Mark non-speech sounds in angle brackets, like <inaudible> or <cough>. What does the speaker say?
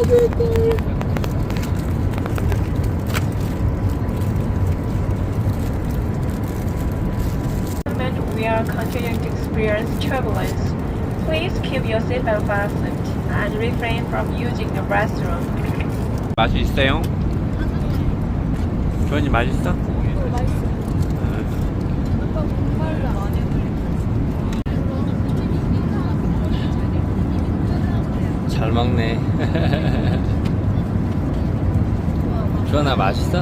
We are continuing to experience turbulence. Please keep your seatbelt fastened and refrain from using the restroom. 맛이 있어요? 주원이 맛있어? 잘 먹네. <laughs> 주원아 맛있어?